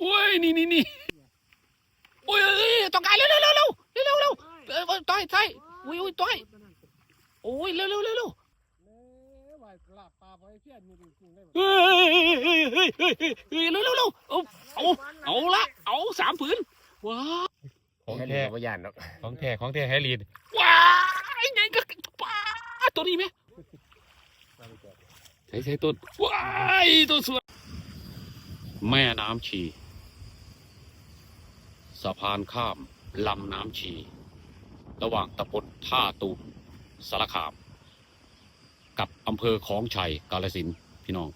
โอ้ยนี่นี่นี่โอ้ยเอ้ยต้องการเร็วเร็วเร็วเร็วเร็วเร็วเร็วเออต้อยต้อยอุ้ยอุ้ยต้อยโอ้ยเร็วเร็วเร็วเร็วเฮ้ยเฮ้ยเฮ้ยเฮ้ยเฮ้ยเฮ้ยเร็วเร็วเร็วเอาเอาเอาละเอาสามผืนว้าของแท้บ่ย่านดอกของแท้ของแท้แฮร์รี่ว้ายไงก็ป้าตัวนี้ไหมใช่ใช่ตัวว้ายตัวสวย แม่น้ำชี สะพานข้ามลำน้ำชี ระหว่างตำบลท่าตูมสารคาม กับอำเภอคลองชัยกาลสินพี่น้อง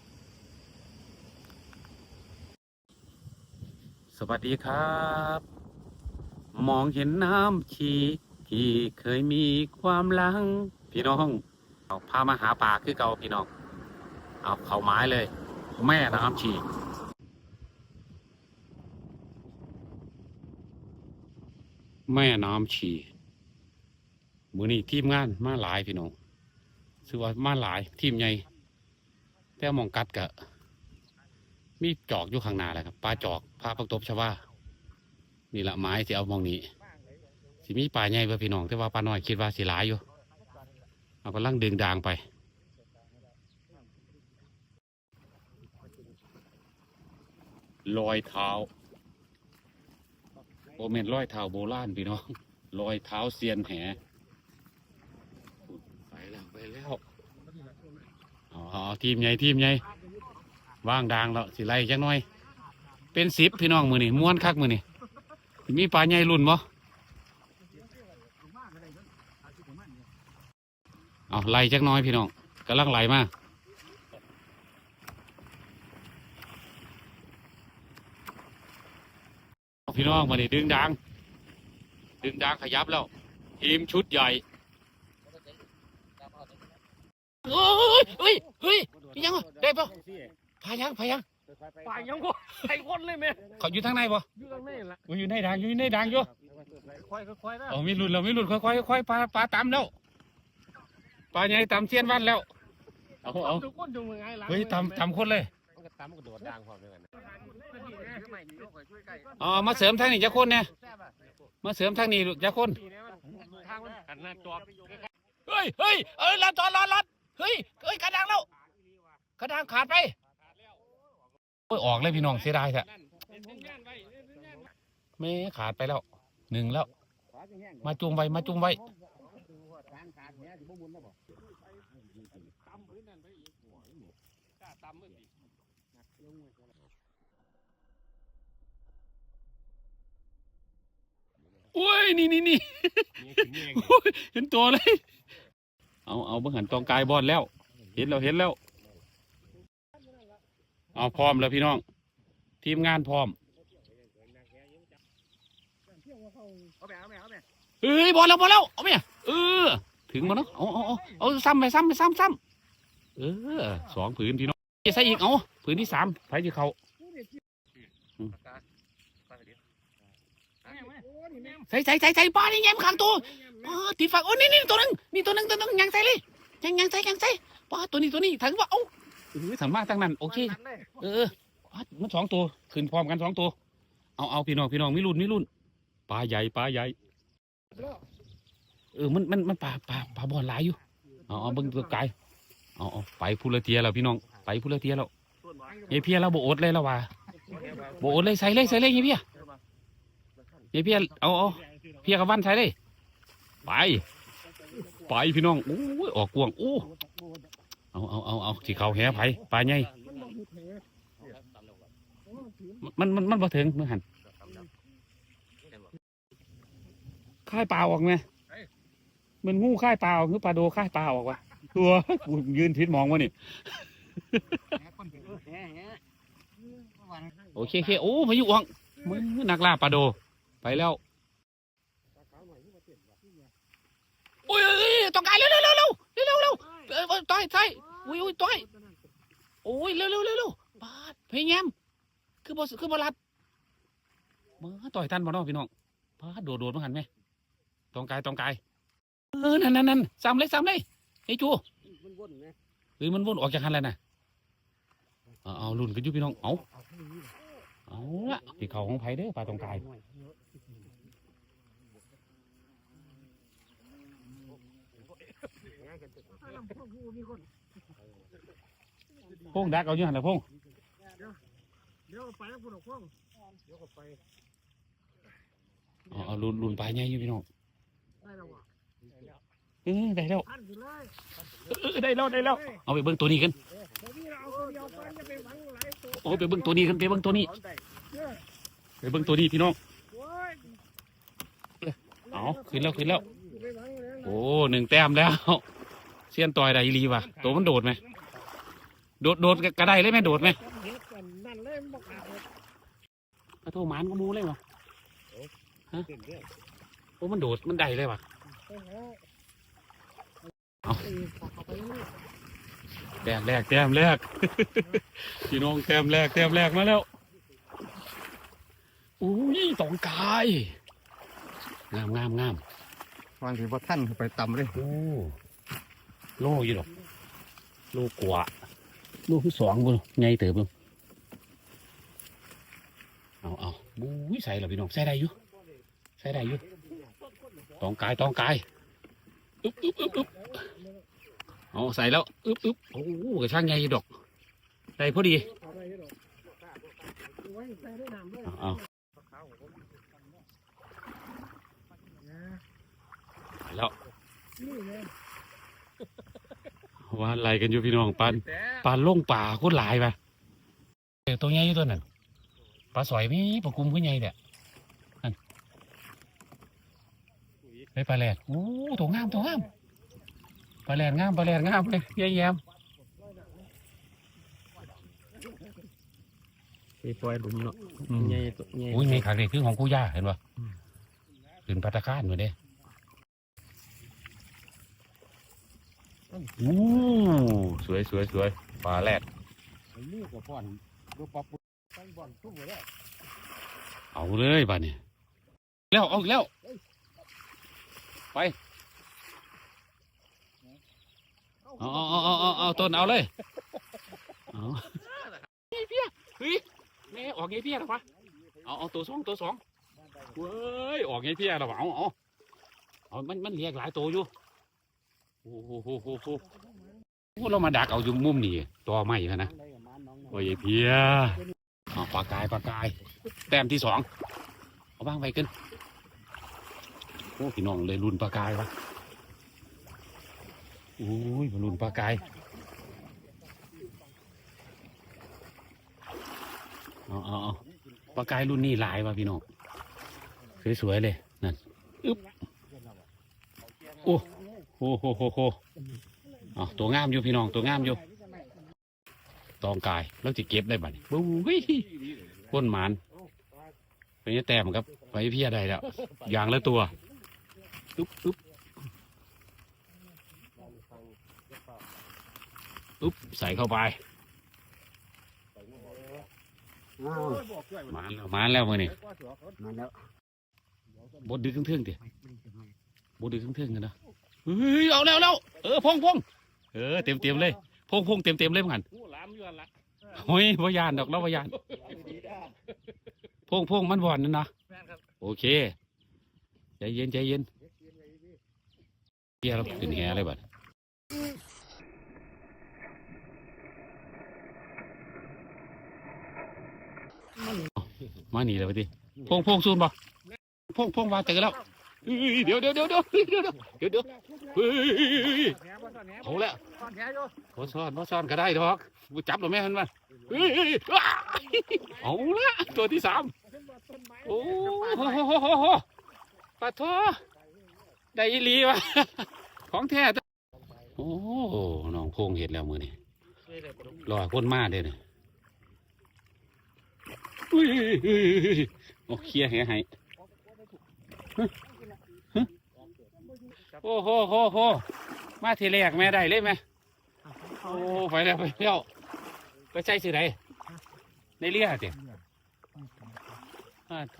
สวัสดีครับ มองเห็นน้ำชี ที่เคยมีความลัง พี่น้องเอาพามาหาป่าคือเก่าพี่น้อง เอาเข้าไม้เลย แม่น้ำชี แม่น้ำชีมือนี้ทีมงานมาหลายพี่น้องถือว่ามาหลายทีมใหญ่แต่มองกัดกะมีจอกอยู่ข้างหน้าแหละครับปลาจอกปลาปักตบชาวานี่ละไม้ที่เอามองนี้สิมีปลาใหญ่เพื่อพี่น้องแต่ว่าปลาน้อยคิดว่าสิหลายอยู่เอากำลังดึงดางไปรอยเท้า โอเมนรอยเท้าโบราณพี่น้องรอยเท้าเซียนแหไปแล้วไปแล้วอาเอทีมใหญ่ทีมใหญ่ว่างดางแล้วสิไล่จังหน่อย เป็นสิบพี่น้องมือนี่ม้วนคักมือนี่มีปลาใหญ่รุ่นบ่เอาไล่จักน้อยพี่น้องกำลังไล่มาเอา พี่น้องมานี่ดึงดางดึงดางขยับแล้ว ทีมชุดใหญ่เฮ้ยเฮ้ยเฮ้ยยังวะได้ปะพายังพายังปยังบ่ใส่คนเลยแม่เขาอยู่ทางในปะอยู่ตรงนี้ล่ะอยู่ในด่างอยู่ในด่างอยู่ค่อยๆค่อยๆนะโอ้มีรุ่นแล้วมีรุ่นค่อยๆค่อยๆปลาปลาตามแล้วปลาใหญ่ตามเทียนวันแล้วเอาเอาทุกคนอยู่เมืองไงล่ะเฮ้ยตามตามคนเลยมันก็ ตามมันก็โดดดังพร้อมด้วยกันอ๋อมาเสริมทางนี้จะคนเนี่ยมาเสริมทางนี้ลูกจะคนทางมันกันหน้าจอบเฮ้ยเฮ้ยเอ้ยรอดรอดรอดรอดเฮ้ยเฮ้ยกระดังแล้วกระดังขาดไปโอ้ยออกเลยพี่น้องเสียดายแท้แม่ขาดไปแล้วหนึ่งแล้ว มาจุงไว้มาจุงไว้ โอ้ย นี่นี่นี่เห็นตัวเลย เอาเอาเบิ่งหันตองกายบอดแล้ว เห็นแล้วเห็นแล้ว เอาพร้อมแล้วพี่น้อง ทีมงานพร้อมเอ้ยบอลแล้วบอลแล้ว เอาไหมเออ ถึงมาเอาะเอาเอาเอาซ้ำไปซ้ำไปซ้ำซ้ำเออสองผืนพี่น้องใส่อีกเอา ผืนที่สามไผที่เขาใส่ใส่ใส่ใส่ปลานี่แง้มขังตัวปลาตีฝักโอ้นี่นี่ตัวหนึงนี่ตัวหนึงตัวหนึงยังใส่เลยยังยังใส่ยังใส่ปลาตัวนี้ตัวนี้ถึงว่าเอ้าเออถึงมาตั้งนั้นโอเค เออปลามันสองตัวขึ้นพร้อมกันสองตัว เอาเอาพี่น้องพี่น้องมิรุ่นมิรุ่นปลาใหญ่ปลาใหญ่เออมันมันมันปลาปลาปลาบอลหลายอยู่เอาเอาเบิ่งตัวไกลเอาเอาไปพูละเทียแล้วพี่น้องไปพูละเทียแล้ว ยายเพียเราโบอดเลยแล้ววะโบอดเลยใส่เลยใส่เลยยายเพียยายเพียเอาเอาเพียกับวันใส่เลยไปไปพี่น้องโอ้ยออกกวงโอ้เอาเอาเอาเอาที่เขาแห่ไผ่ปลาใหญ่มันมันมันบ่ถึงมือหันค่ายปลาออกไหมมันงูค่ายปลาออกหรือปลาโดค่ายปลาออกวะตัวกูยืนทิศมองวะนี่ โอเคโอเคโอ้พายุอ่องมึงนักล่าปลาโด ไปแล้วโอ้ยต้องการเร็วเร็วเร็วเร็วเร็วเร็วต่อยต่อยอุ้ยอุ้ยต่อยโอ้ยเร็วเร็วเร็วเร็วปาดพยายามคือบอคือบอลัดมาต่อยทันบ่เน้องพี่น้องปาดโดดโดดมาหันไหมต้องกายต้องกายเออนั่นนั่นนั่นซ้ำเลยซ้ำเลยไอ้จูมันวนไงเฮ้ยมันวนออกจากหันแล้วนะ เอาลุ่นกันอยู่พี่น้อง เอาเอาละที่เขาของไผเด้อปลาตองกายพงดักเอาอยู่หันละพงเดี๋ยวไปแล้วคุณหลวงพ่อเดี๋ยวไปเอาเอลุนลุนปลาใหญ่อยู่พี่น้องได้แล้ววะ เออได้แล้วท่านอยู่เลยเออได้แล้วได้แล้ว เอาไปเบิ่งตัวนี้กันเดี๋ยวนี้เราเอาคนเดียวไปจะไปหวังหลายตัวโอ้ไปเบิ่งตัวนี้กันไปเบิ่งตัวนี้ ไปเบิ่งตัวนี้พี่น้อง โอ้ยเอาขึ้นแล้วขึ้นแล้ว ไปหวังแล้วนะโอ้หนึ่งแต้มแล้ว เสียนต่อยได้อีหลีว่ะตัวมันโดดไหม โดดโดดกระไดเลยไหมโดดไหมจำเห็ดกันนั่นเลยมันบอกขาดเลยกระโทหมานก็มูเลยวะเต็มเรื่องโอ้มันโดดมันได้เลยว่ะไปหา เอาไปขอไปนี่แต้มแรกแต้มแรกพี่น้องแต้มแรกแต้มแรกมาแล้วอุ้ยตองกายงามงามงามวางถือว่าท่านไปต่ำเลยโอ้โลอยู่หรอกโลกว่าโลที่สองบุญไงเติบบุญเอาเอาบุ้ยใส่เหรอพี่น้องใส่ได้อยู่ใส่ได้อยู่ตองกายตองกาย อึ๊บอึ๊บอึ๊บอึ๊บเอาใส่แล้วอึ๊บอึ๊บโอ้โหกระช่างใหญ่ดอกได้พอดีเอาไปให้ดอกใส่ได้น้ำด้วยเอาแล้วว่าอะไรกันอยู่พี่น้องปันปลาล่งป่าโคตรหลายไปตัวใหญ่ตัวนั้นปลาสอยมีปลากุมขึ้นใหญ่เนั่น ไปปลาแหลดโอ้ตัวงามตัวงามปลาแหลดงามปลาแหลดงามเลยเยี่ยมไปปล่อยหลุมเนาะอืมใหญ่ตัวใหญ่อุ้ยมีขาเด็กคือของกูย่าเห็นปะขึ้นพัตตาคารอยู่เด้อู้สวยสวยสวยปลาแหลดนี่กับป้อนดูป๊อปไปบ่อนทุ่มเลยเอาเลยบ้านนี้แล้วเอาอีกแล้ว ไปเอาเอาเอาเอาเอาต้นเอาเลยเอาไงเพี้ยเฮ้ยแม่ออกไงเพี้ยหรอวะเอาเอาตัวสองตัวสองเว้ยออกไงเพี้ยหรอวะเอาเอาเอามันมันเรียกหลายตัวอยู่โอ้โหโหโหโหโอ้เรามาดักเอาอยู่มุมนี่ตัวใหม่นะโอ้ยเพียปลากายปลากาย แต้มที่สองเอาบ้างไปกัน พี่น้องเลยรุนปลากายวะโอ้ยมารุนปลากายเอาเอาเอาปลากายรุ่นนี้หลายวะพี่น้องสวยๆเลยนั่นอึ๊บโอ้โหโหโหโหเอตัวงามอยู่พี่น้องตัวงามอยู่ตองกายแล้วจะเก็บได้บัดนี้บู๊ยก้นหมานไปนี่แต้มครับไปเพียได้แล้วอย่างละตัว อุ๊บอุ๊บอุ๊บใส่เข้าไปหมานแล้วหมานแล้วมือนี่มาแล้วบดดึกเครื่องๆดิบดดึกเครื่องๆกันนะเฮ้ยเอาแล้วแล้วเออพงพงเออเต็มเต็มๆเลยพงพงเต็มเต็มๆเลยเหมือนกันงูหลามอยู่ละโอ้ยพยานดอกเราพยานพงพงมันบ่อนนั่นนะแม่นครับโอเคใจเย็นใจเย็น เฮียเราขึ้นแหเลยบัดมาหนีเลยไปดิพงพงซูนบ่พงพงว่าเจอแล้วเฮ้ยเดี๋ยวเดี๋ยวเดี๋ยวเดี๋ยวเดี๋ยวเดี๋ยวเดี๋ยวเฮ้ยเอาละพอซ่อนพอซ่อนก็ได้ดอกจับหรอแม่มันมาเฮ้ยเฮ้ยอ้าเอาละตัวที่สามโอ้โหโหโหโหโหปะโท ได้อีหลีวะของแท้ตัวโอ้น้องพงเห็นแล้วมือนี่รอคนมาเด้เนี่ยอุ้ยอุ้ยอุ้ยโอ้เคลียร์แหให้ฮึฮึโอ้โหโหโหมาทีแรกแม่ได้เลยไหมโอ้ไปแล้วไปแล้วไปใช้สิไรในเรียเจ้อ่าโท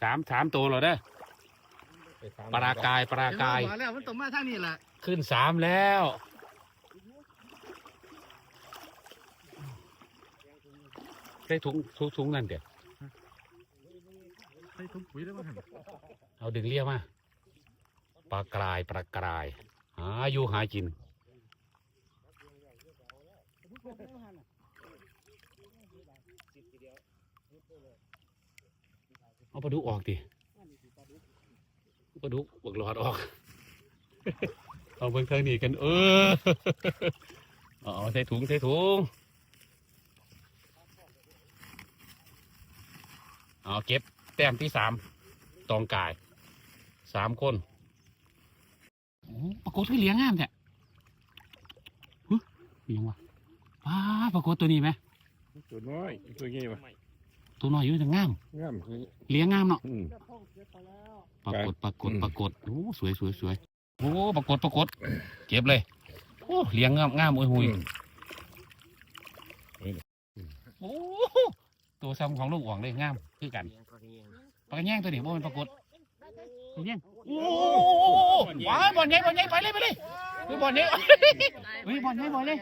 สามสามตัวเหรอเด้อ ปลากายปลากายมาแล้วมันต้องมาทางนี้แหละขึ้นสามแล้ว ได้ถุงถุงถุงนั่นเดี๋ยวส่ถุงปุ๋ยแล้วมั้งเอาดึงเรียมาปลากรายปลากราย หาอยู่หากิน เอาปลาดุกออกดิ ปลาดุกบวกหลอดออก เอาเบิ่งทางนี้กันเออเอาเอาใส่ถุงใส่ถุงเอาเก็บแต้มที่สามตองกายสามคนโอ้ปรากฏคือเลี้ยงงามแท้ฮึเลี้ยงวะป้าปรากฏตัวนี้ไหมตัวน้อยตัวใหญ่ปะ ตัวน้อยอยู่แต่งามงามเลี้ยงงามเนาะอืม ปรากฏปรากฏอืม ปรากฏโอ้สวยสวยสวยโอ้ปรากฏปรากฏเก็บเลยโอ้เลี้ยงงามงามโอ้ยหุยโอ้ตัวซ้ำของลูกหวงเลยงามคือกันปลากระแยงตัวนี้บ่เป็นปรากฏปลากระแยงโอ้ว้ายบอลใหญ่บอลใหญ่ไปเลยไปเลยเฮ้ยบอลใหญ่เฮ้ยบอลใหญ่บอลใหญ่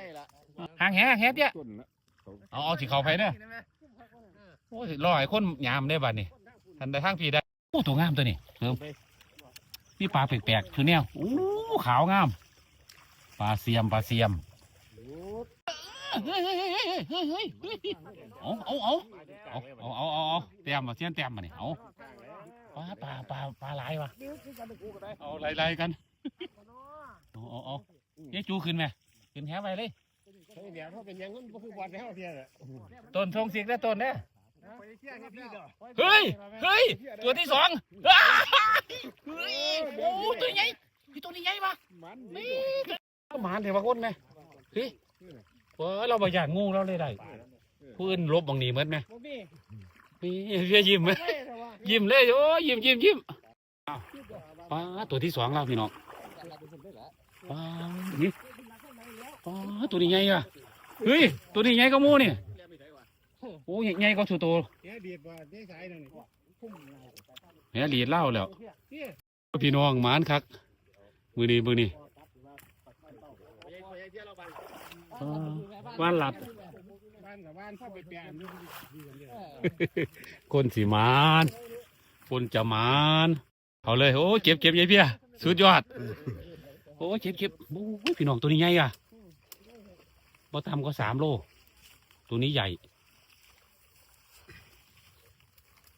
ห่างแหห่างแหเตี้ยต้นละเอาเอาสิเขาไปเด้อ โอ้ยรอให้คนยามได้บัดนี่ทันใด้ทางพีได้โอ้ตัวงามตัวนี้เพิ่มมีปลาแปลกๆคือแนวโอ้ขาวงามปลาเสียมปลาเสียมเฮ้ยเฮ้ยเฮ้ยเฮ้ยเฮ้ยเอาเอาเอาเอาเต็มมาเสียนเต็มมาเนี่ยเอาปลาปลาปลาปลาไหลวะเอาไหลไหกันเอาเอาเอาเจ๊จูขึ้นไหมขึ้นแหไปเลยต้นทรงเสียงได้ต้นเนี่ย เที่ยงพี่เด้อเฮ้ย เฮ้ย ตัวที่สองอ้าวเฮ้ย โอ้ตัวใหญ่พี่ตัวนี้ใหญ่ปะมันนี่หมาเดี๋ยวมาคนไหมเฮ้ยเออเราบอย่างงูเราเลยได้ผู้อื่นลบบางหนีเหมือนไหมบ่มีนี่เพียยิ้มไหมไม่แต่ว่ายิ้มเลยโอ้ยยิ้มยิ้มยิ้มอ้าวป้าตัวที่สองแล้วพี่น้องป้านี่ป้าตัวนี้ใหญ่อะเฮ้ย ตัวนี้ใหญ่ก็มูนี่ โอ้ยใหญ่ก็สุดโตเดี๋ยวเดียดว่าได้สายนั่นนี่พุ่มแหมหลีดเหล่าแล้วเที่ยพี่น้องหมานคัก มือนี้มือนี้อ่าว่านหลัดบ้านกับบ้านพ่อไปเปลี่ยนคนสีมาน คนจะมาน เอาเลย โอ้เก็บเก็บยายเพียสุดยอด โอ้เก็บเก็บโอ้ยพี่น้องตัวนี้ใหญ่อะบ่ต่ำก็สามโล ตัวนี้ใหญ่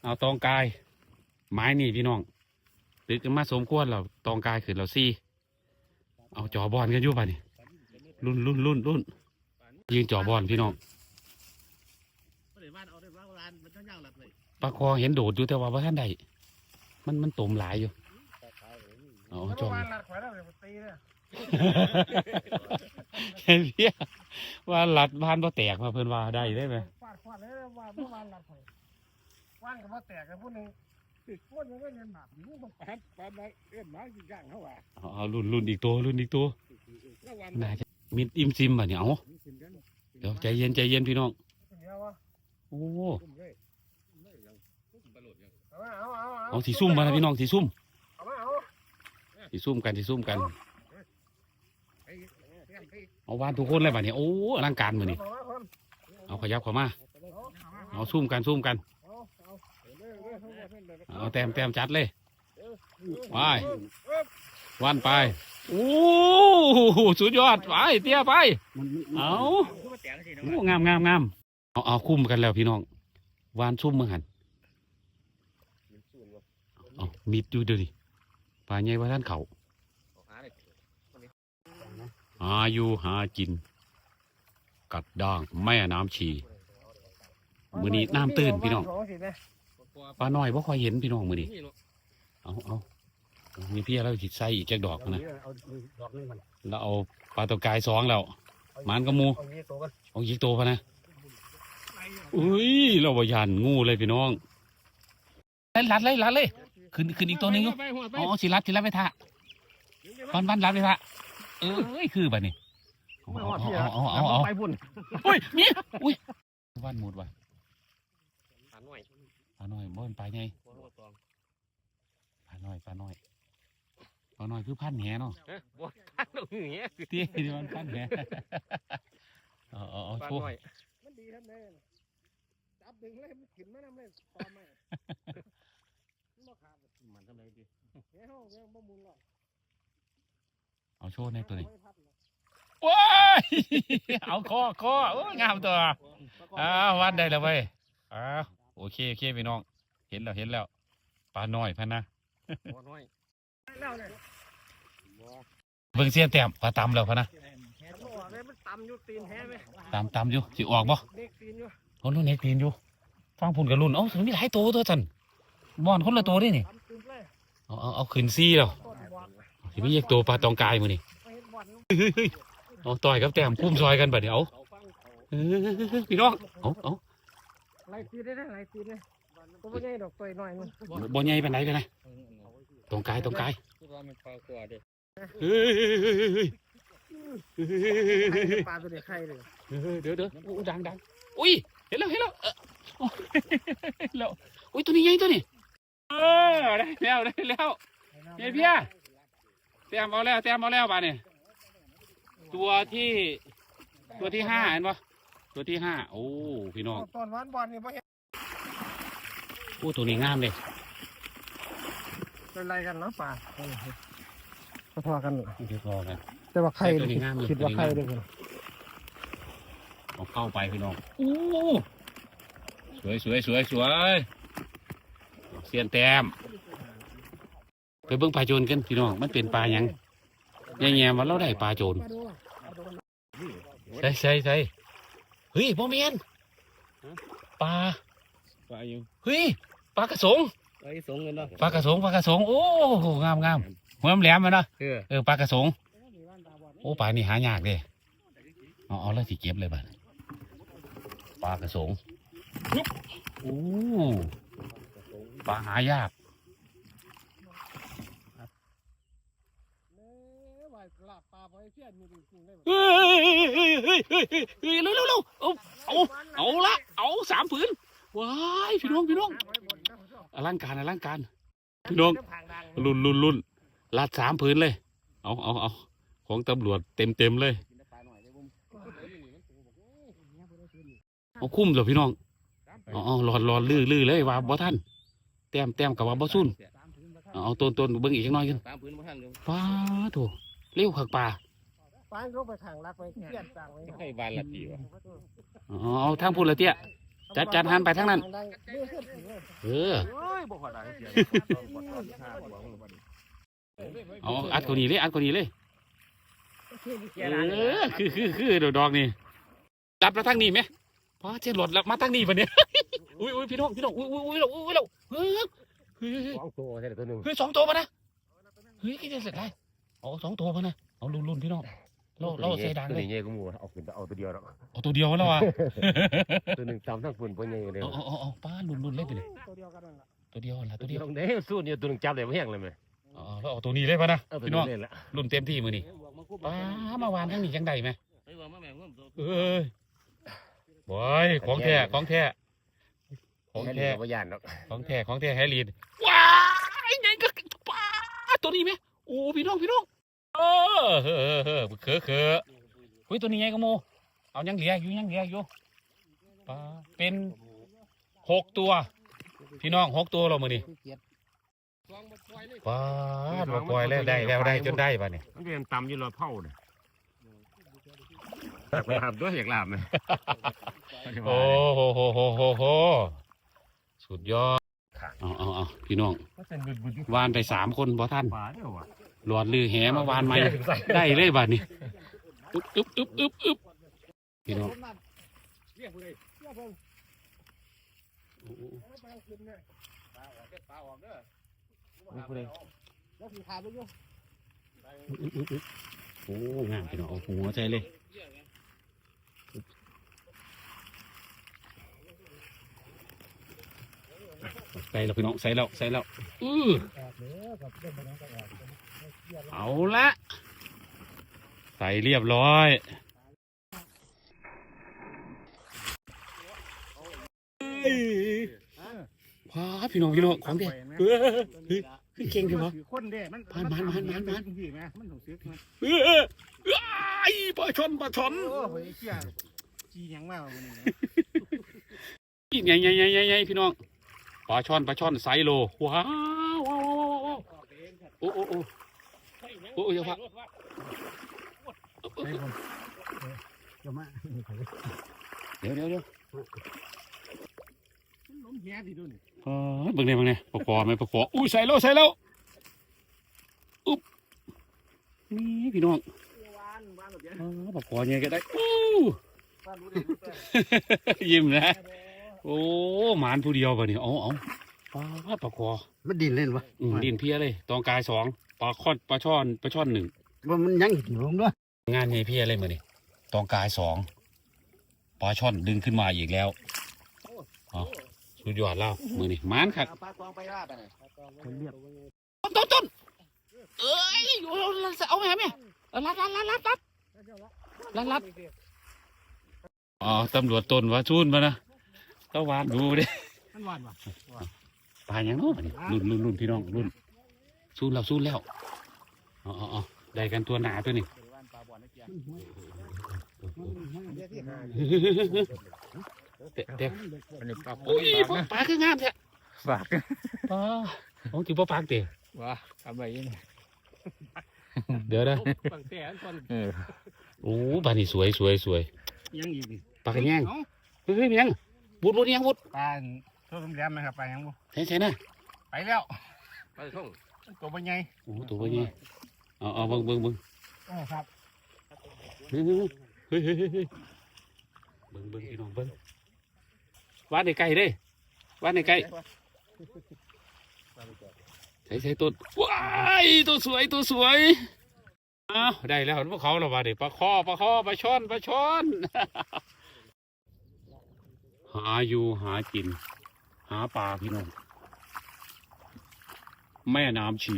เอาตองกาย ไม้นี่พี่น้องตึกมาสมควรเราตองกายขึ้นเราซี่ เอาจอบอลกันอยู่ป่ะนี่รุ่นรุ่นรุ่นรุ่นยิงจอบอลพี่น้องปลาคอเห็นโดดอยู่แต่ว่าว่าท่านใดมันมันตมหลายอยู่เอาจอมบ้านหลักข่อยแล้วเดี๋ยวตีเลยเห็นเพี้ยว่าหลัดบ้านบ่แตกมาเพิ่อนว่าได้ได้ไหม ว่าเมื่อวานหลักข่อยว่างกับว่าแตกกันพูดหนึ่งติดพูดยังไม่เงินบาทอยู่มันปัดปัดได้เอื้อนมากี่ย่างเขาว่าเอาเอารุ่นรุ่นอีกตัวรุ่นอีกตัวแล้ววันน่าจะมิดอิมซิมบ่เนี่ยเอาเดี๋ยวใจเย็นใจเย็นพี่น้องเดียววะโอ้เอาเอาเอาเอาสีซุ่มมานะพี่น้องสีซุ่มเอาเอาสีซุ่มกันสีซุ่มกันไอ้เตรียมไปเอาวานทุกคนเลยบ่เนี่ยโอ้อลังการมือนี่เอาคนเอาขยับเข้ามาเอาเอาซุ่มกันซุ่มกันเอาเอา เอาแต้มแต้มจัดเลย ไปวานไป โอ้สุดยอด ไป เตี้ยไป เอาโอ้งามงามงามเอาเอาคุ้มกันแล้วพี่น้อง วานซุ่มเมือหันเอามิดอยู่เดี๋ยวนี้ปลาใหญ่ว่าท่านเขาหาอยู่หากิน กัดด่างแม่น้ำชี มือนี้น้ำตื้นพี่น้อง ปลาหน้อยบ่ค่อยเห็นพี่น้องมือนี้เอาเอามีเพี่แล้วจิตใส่อีกแจกดอกนะเอาดอกนึงมันแล้วเอาปลาตัวกายสองแล้วหมันก็มูเอาเงี้ยตัวกันเอายิกโตพะนะอุ้ยเราบยันงูเลยพี่น้องเล่นรัดเลยรัดเลยขึ้นขึ้นอีกตัวนึงอยู่อ๋อสิรัดสิรัดไปท่าวันวันรัดไปท่าเอ้ยคือแบบนี้เอาเอาเอาเอาไปบุญอุ้ยมีอุ้ยวันหมดว่ะขาหน่อยปลาน้อยบ่เป็นปลาใหญ่ปลาน้อยปลาน้อยปลาน้อยคือพันแหเนาะบ่ทันหนูเงี้ยเตี้ยที่มันพันแหเอาเอาเอาโชว์มันดีท่านเลยจับดึงเลยมันกินไม่น้ำเลยตอมไม่มันทำไรดิเฮ้ยยังบ่มุนหรอกเอาโชว์ในตัวนี้ไม่พัดหรอกว้ายเอาคอคอโอ้ยงามตัวอ้าววัดได้แล้วเว้ยอ้าว โอเคโอเคพี่น้อง เห็นแล้วเห็นแล้วปลาน้อยพันนะบ่น้อยแล้วเนี่ยบ่เบิ่งเสียนแต้มปลาตำแล้วพันนะบ่เลยมันต่ำอยู่ตีนแท้ไหมตำตำอยู่สิออกบ่เด็กตีนอยู่คนนู้นเน็กตีนอยู่ฟังพุ่นกับรุ่นเอ้าถึงมีหลายตัวตัวสันบอนคนละตัวด้วยนี่ต่ำตีนเลยเอาเอาเอาขึ้นซี่แล้วต้นบอลสิมีเอกตัวปลาตองกายมือนี่ไปเห็นบอลเฮ้ยเฮ้ยเอาต่อยกับแต้มคุ้มซอยกันบัดเดี๋ยวเอาเขาฟังเขาเออพี่น้องเอาเอา ไล่ตีนได้ได้ไล่ตีนเลยตัวไม่ใหญ่ดอกตัวน้อยนึงบ่ใหญ่ไปไหนไปไหนตองกายตองกายคิดว่ามันปลาตัวเด็กเฮ้ยเฮ้ยเฮ้ยเฮ้ยเฮ้ยเฮ้ยปลาตัวเด็กไข่เลยเออเดี๋ยวเดี๋ยวโอ้ดังดังอุ้ยเห็นแล้วเห็นแล้วเออโอ้เห็นแล้วอุ้ยตัวนี้ใหญ่ตัวนี้เออได้แล้วได้แล้วเฮียเพียแต้มเอาแล้วแต้มเอาแล้วบาดเนี่ยตัวที่ตัวที่ห้าเห็นปะ ตัวที่ห้าโอ้พี่น้องต้นวันบอลนี่บ่เห็นโอ้ตัวนี้งามเลยเป็นไรกันเนาะป่าก็ทอกันเดี๋ยวรอกันแต่ว่าไข่ตัวนี้งามเลยคิดว่าตัวนี้ไข่งามด้วยกันเอาเข้าไปพี่น้องโอ้สวยสวยสวยสวยเสียนแต้มไปเบิ่งปลาโจรกันพี่น้องมันเป็นปลาหยังแง่ๆว่าเราได้ปลาโจรมาดูมาดูใช่ใช่ใช่ เฮ้ยพ่อเมียนปลาปลาอยู่เฮ้ยปลากระสงไอ้สงเงินเนาะปลากระสงปลากระสงโอ้งามงามหัวมันแหลมมันนะเออเออปลากระสงโอ้ปลานี่หายากเลยเอาเอาแล้วสิเก็บเลยบ้านปลากระสงยุบโอ้ปลาหายาก เอ้ยว่าลาบ ปลาไปเพี้ยนมีจริงๆเลยเฮ้ยเฮ้ยเฮ้ยเฮ้ยเฮ้ยเฮ้ยเร็วเร็วเร็วเอาเอาเอาละเอาสามผืนว้ายพี่น้องพี่น้องอลังการอลังการ พี่น้องรุ่นรุ่นรุ่นลัดสามผืนเลย เอาเอาเอาของตำรวจเต็มเต็มเลยเอาคุ้มเหรอพี่น้องเอาเอาหลอดหลอดลื้อลื้อเลยว่าบ่ท่านแต้มแต้มกับว่าบ่ซุ่นเอาเอาต้นต้นเบิ่งอีกจักหน่อยกันตามพื้นมาทันเลยป้าโถ เร็วขักป่าปลาลงไปขังรักไปเพี้ยนต่างไว้ไม่ค่อยบานละปีวะเอาเอาเอาทางพูดละเตี้ยจัดจัดหันไปทางนั้น เออโอ้ยบ่ขอได้เสียเอาอัดกว่านี้เลยอัดกว่านี้เลยเออคือคือคือดอกดอกนี่รับแล้วทางนี้ไหมป้าเจรถแล้วมาทางนี้ปะเนี่ยอุ้ยอุ้ยพี่น้องพี่น้องอุ้ยอุ้ยอุ้ยเราอุ้ยเราเฮ้ยเฮ้ยเฮ้ยสองตัวใช่ตัวหนึ่งเฮ้ยสองตัวปะนะเฮ้ยกี่จะเสร็จได้ เอาสองตัวปะนะเอาลุ่นลุ่นพี่น้องเราเราใส่ดังตัวเลยนี้เงี้ยก็มูเอาขึ้นเอาตัวเดียวหรอกเอาตัวเดียวแล้ววะตัวหนึ่งตามทั้งฝุ่นปนเงี้ยเลยเอาเอาเอาเอาป้าลุ่นลุ่นเล่นไปเลยตัวเดียวกันนั่นแหละตัวเดียวละตัตัววเดีเดียยววเด้สู้เนี่ยตัวหนึ่งจับเลยไม่แห้งเลยไหมเอาเอาแล้วเอาตัวนี้เลยปะนะเอาตัวพี่น้นี้องเล่นละลุ่นเต็มที่มือนี่ป้ามาวานทั้งนี้จังใดไหมไอ้ว่ามาแม่งผมเอ้ยบอยของแท้ของแท้ของแท้บ่ยานหรอกของแท้ของแท้แฮร์รีดว้ายไงก็ป้าตัวนี้ไหมโอ้พี่น้องพี่น้อง เออเออเออเอเขือเขือเฮ้ยตัวนี้ไงก็โม เอายังเหลืออยู่ยังเหลืออยู่ป้าเป็นหกตัว พี่น้องหกตัวเรามือนี่ป้าดมาปล่อยแล้วได้แล้วได้จนได้ป่ะเนี่ยมันเป็นตำอยู่รอเผาเนี่ยอยากลาบด้วยอยากลาบไหมโอ้โหโหโหโหโหสุดยอดเอาเอาเอาพี่น้องวานไปสามคนบ่ท่านปลาน หลอดลือแหมาวานไหมได้เลยบัดนี้อึ๊บอึ๊บอึ๊บอึ๊บอึ๊บพี่น้องเรียกเลยเรียกเพิ่งโอ้โหปลาขึ้นเลยนี่ผู้ใดแล้วสีขาดไปอยู่อึ๊บอึ๊บอึ๊บโอ้งามพี่น้องเอาหัวใจเลย ใส่แล้วพี่น้องใส่แล้วใส่แล้วอือเอาละใส่เรียบร้อยพาพี่น้องพี่น้องของเด็กเออเฮ้ยคือเก่งจังวะคนเด้มันมันมันมันมันมันพี่แม่มันถูกซื้อมาเออเออไอ้ปลาชนปลาชนโอ้โหไอ้เชี่ยจีหยังมากวันนี้นะใหญ่ใหญ่ใหญ่ใหญ่ใหญ่พี่น้อง ลาช่อนปลาช่อนไซโลว้ายโอ้โอ้โอ้โอ้ยอย่าพะใช่ผมจะมาเดี๋ยวเดี๋ยวเดี๋ยวล้มแย่สิดูนี่เออเบิ่งเนี่ยเบิ่งเนี่ยปะกอไหมปะกออุ้ยใส่แล้วใส่แล้วอุ๊บนี่พี่น้องวานวานแบบนี้เออปะกอเนี่ยก็ได้อู้วานรู้ดิรู้แต่ยิ้มนะ โอ้หมานผู้เดียวป่ะนี่เอาเอาปลาปะกอมันดินเล่นวะอืมดินเพียเลยตองกายสองปลาคอดปลาช่อนปลาช่อนหนึ่งว่ามันยังอยู่ลงด้วยงานไงเพียเลยมือนี่ตองกายสองปลาช่อนดึงขึ้นมาอีกแล้วเอาสุดยอดแล้วมือนี่หมานครับปลาตองไปลาไปไหนคนเรียบต้นต้นต้นเอ้ยเอาเอาแม่แม่เอาลัดลัดลัดลัดลัดลัดลัดอ๋อตำรวจต้นว่าชูนมานะ ก็วานดูดิมันหวานวะปลาอย่างเน้อยรุ่นรุ่นรุ่นพี่น้องรุ่นสู้แล้วสู้แล้วอ๋ออ๋ออ๋อได้กันตัวหนาตัวนี้เตะเตะอันนี้ปลาโอ้ยพวกปลาคืองามแท้ฝากปลาโอ้ที่พ่อปลาเตะว่าทำไมยังเดี๋ยวนะฝั่งแต่ก่อนเออโอ้ปลานี่สวยสวยสวยยังอีกปลากระแยงเฮ้ยเฮ้ยยัง บุดบุดยังบุดปลาตัวโรงแรมไหมครับปลายังบ่ใช่ใช่นะไปแล้วไปท่องตัวเป็นไงโอ้ตัวนี้เอาเอาเบิ่งเบิ่งเบิ่งครับเฮ้ยเฮ้ยเฮ้ยเฮ้ยเฮ้ยเบิ่งเบิ่งพี่น้องเบิ่งวาดในไก่เด้วาดในไก่ใส่ใส่ต้นว้ายตัวสวยตัวสวยอ้าวได้แล้วพวกเขาเราว่าเด็ปลาคอปลาคอปลาช่อนปลาช่อน หาอยู่หากิน หาปลาพี่น้องแม่น้ำชี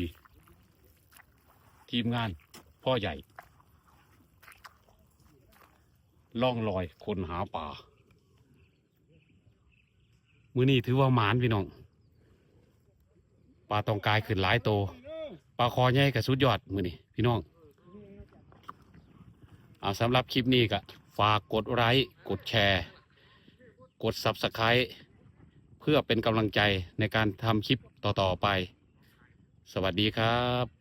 ทีมงานพ่อใหญ่ ล่องลอยคนหาป่ามือนี้ถือว่าหมานพี่น้องปลาตองกายขึ้นหลายโตปลาคอใหญ่กับสุดยอดมือนี้พี่น้องอาสำหรับคลิปนี้ก็ฝากกดไลค์กดแชร์ กด Subscribe เพื่อเป็นกำลังใจในการทำคลิปต่อ ๆ ไป สวัสดีครับ